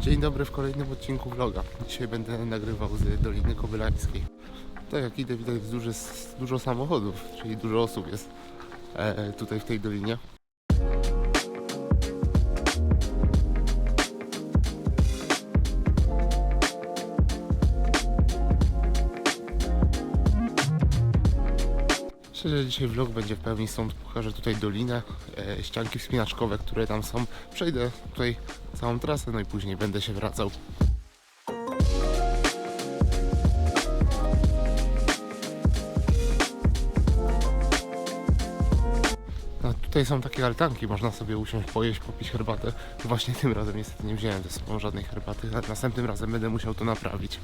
Dzień dobry w kolejnym odcinku vloga. Dzisiaj będę nagrywał z Doliny Kobylańskiej. Tak jak idę widać duży, dużo samochodów, czyli dużo osób jest e, tutaj w tej dolinie. Szczerze dzisiaj vlog będzie w pełni stąd pokażę tutaj dolinę, e, ścianki wspinaczkowe, które tam są. Przejdę tutaj całą trasę, no i później będę się wracał. Tutaj są takie altanki, można sobie usiąść, pojeść, popić herbatę. Właśnie tym razem niestety nie wziąłem ze sobą żadnej herbaty, następnym razem będę musiał to naprawić.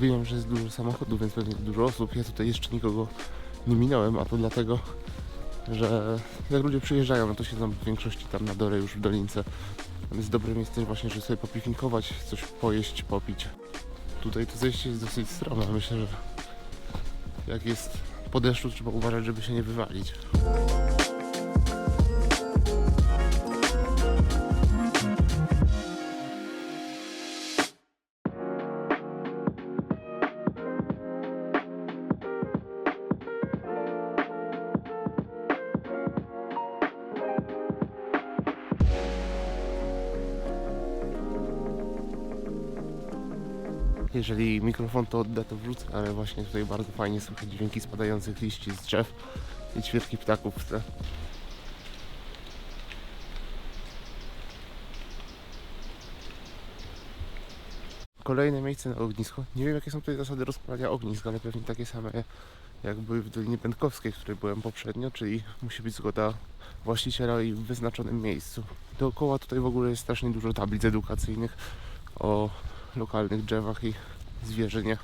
Mówiłem, że jest dużo samochodów, więc pewnie dużo osób. Ja tutaj jeszcze nikogo nie minąłem, a to dlatego, że jak ludzie przyjeżdżają, no to siedzą w większości tam na dole już w dolince. Tam jest dobre miejsce właśnie, żeby sobie popiknikować, coś pojeść, popić. Tutaj to zejście jest dosyć strome. Myślę, że jak jest po deszczu, trzeba uważać, żeby się nie wywalić. Jeżeli mikrofon to odda, to wrzucę, ale właśnie tutaj bardzo fajnie słychać dźwięki spadających liści z drzew i ćwierki ptaków w tle. Kolejne miejsce na ognisko. Nie wiem jakie są tutaj zasady rozpalania ognisk, ale pewnie takie same jak były w Dolinie Pętkowskiej, w której byłem poprzednio, czyli musi być zgoda właściciela i w wyznaczonym miejscu. Dookoła tutaj w ogóle jest strasznie dużo tablic edukacyjnych o lokalnych drzewach i zwierzynie.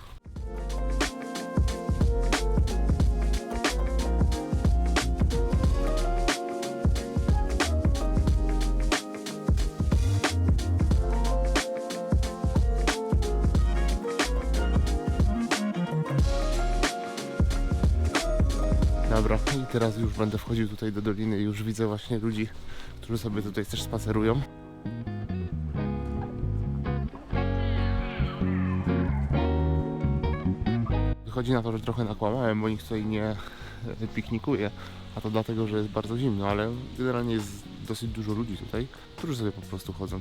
Dobra, i teraz już będę wchodził tutaj do doliny i już widzę właśnie ludzi, którzy sobie tutaj też spacerują. Wychodzi na to, że trochę nakłamałem, bo nikt tutaj nie e, piknikuje, a to dlatego, że jest bardzo zimno, ale generalnie jest dosyć dużo ludzi tutaj, którzy sobie po prostu chodzą.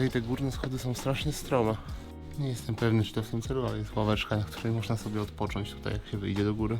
No i te górne schody są strasznie strome. Nie jestem pewny, czy to w tym celu, ale jest ławeczka, na której można sobie odpocząć tutaj, jak się wyjdzie do góry.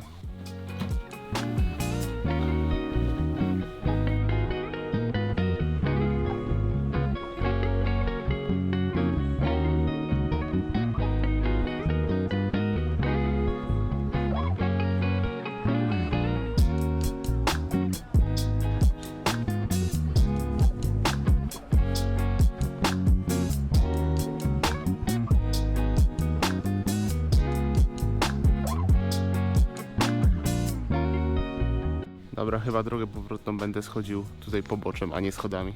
Dobra, chyba drogę powrotną będę schodził tutaj poboczem, a nie schodami.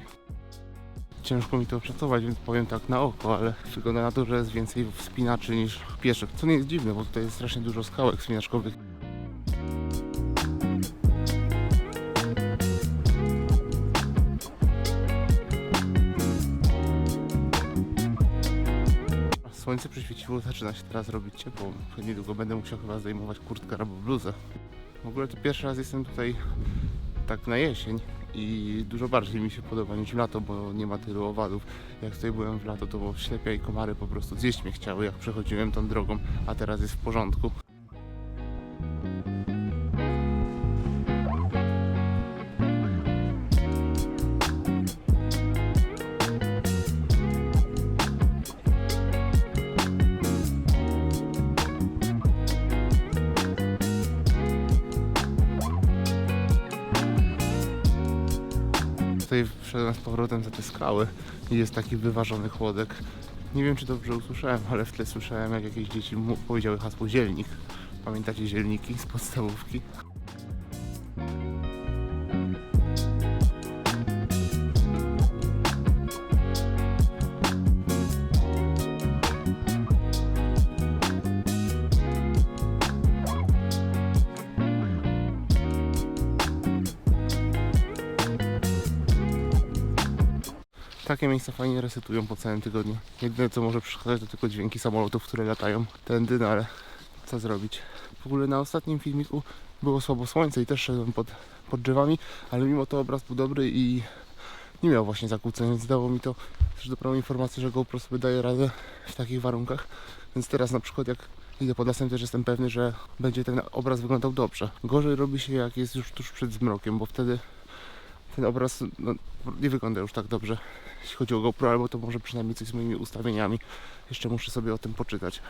Ciężko mi to oszacować, więc powiem tak na oko, ale wygląda na to, że jest więcej wspinaczy niż pieszych. Co nie jest dziwne, bo tutaj jest strasznie dużo skałek wspinaczkowych. słońce przyświeciło, zaczyna się teraz robić ciepło. Niedługo będę musiał chyba zajmować kurtkę albo bluzę. W ogóle to pierwszy raz jestem tutaj tak na jesień i dużo bardziej mi się podoba niż w lato, bo nie ma tylu owadów. Jak tutaj byłem w lato, to ślepia i komary po prostu zjeść mnie chciały, jak przechodziłem tą drogą, a teraz jest w porządku. Tutaj wszedłem z powrotem za te skały i jest taki wyważony chłodek. Nie wiem, czy dobrze usłyszałem, ale w tle słyszałem, jak jakieś dzieci powiedziały hasło zielnik. Pamiętacie zielniki z podstawówki? Takie miejsca fajnie resetują po całym tygodniu. Jedyne co może przeszkadzać to tylko dźwięki samolotów, które latają tędy, no ale co zrobić. W ogóle na ostatnim filmiku było słabo słońce i też szedłem pod, pod drzewami, ale mimo to obraz był dobry i nie miał właśnie zakłóceń, więc dało mi to też dobrą informację, że GoPro sobie daje radę w takich warunkach. Więc teraz na przykład jak idę pod lasem też jestem pewny, że będzie ten obraz wyglądał dobrze. Gorzej robi się jak jest już tuż przed zmrokiem, bo wtedy ten obraz no, nie wygląda już tak dobrze, jeśli chodzi o GoPro, albo to może przynajmniej coś z moimi ustawieniami. Jeszcze muszę sobie o tym poczytać.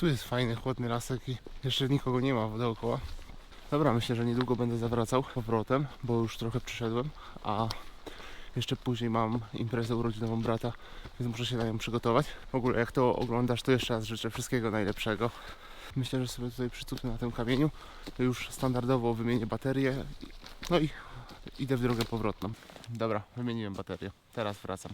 Tu jest fajny, chłodny lasek i jeszcze nikogo nie ma dookoła. Dobra, myślę, że niedługo będę zawracał powrotem, bo już trochę przyszedłem, a jeszcze później mam imprezę urodzinową brata, więc muszę się na nią przygotować. W ogóle jak to oglądasz, to jeszcze raz życzę wszystkiego najlepszego. Myślę, że sobie tutaj przycupnę na tym kamieniu. Już standardowo wymienię baterię. No i idę w drogę powrotną. Dobra, wymieniłem baterię. Teraz wracam.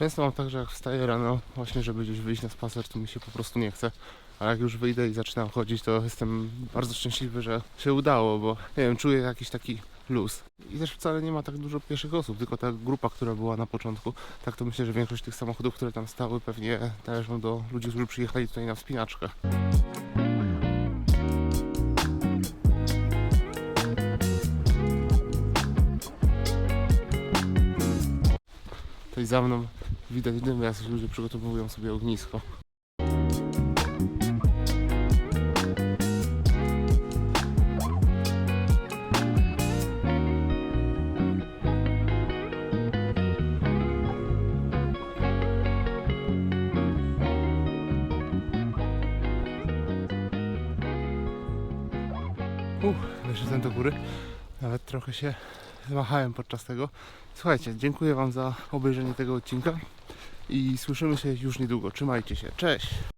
Często mam tak, że jak wstaję rano, właśnie żeby gdzieś wyjść na spacer, to mi się po prostu nie chce. A jak już wyjdę i zaczynam chodzić, to jestem bardzo szczęśliwy, że się udało, bo nie wiem, czuję jakiś taki luz. I też wcale nie ma tak dużo pieszych osób, tylko ta grupa, która była na początku. Tak to myślę, że większość tych samochodów, które tam stały, pewnie należą do ludzi, którzy przyjechali tutaj na wspinaczkę. Tutaj za mną widać dym, jak ludzie przygotowują sobie ognisko. Uff, wyszedłem do góry. Nawet trochę się zmachałem podczas tego. Słuchajcie, dziękuję Wam za obejrzenie tego odcinka i słyszymy się już niedługo. Trzymajcie się. Cześć!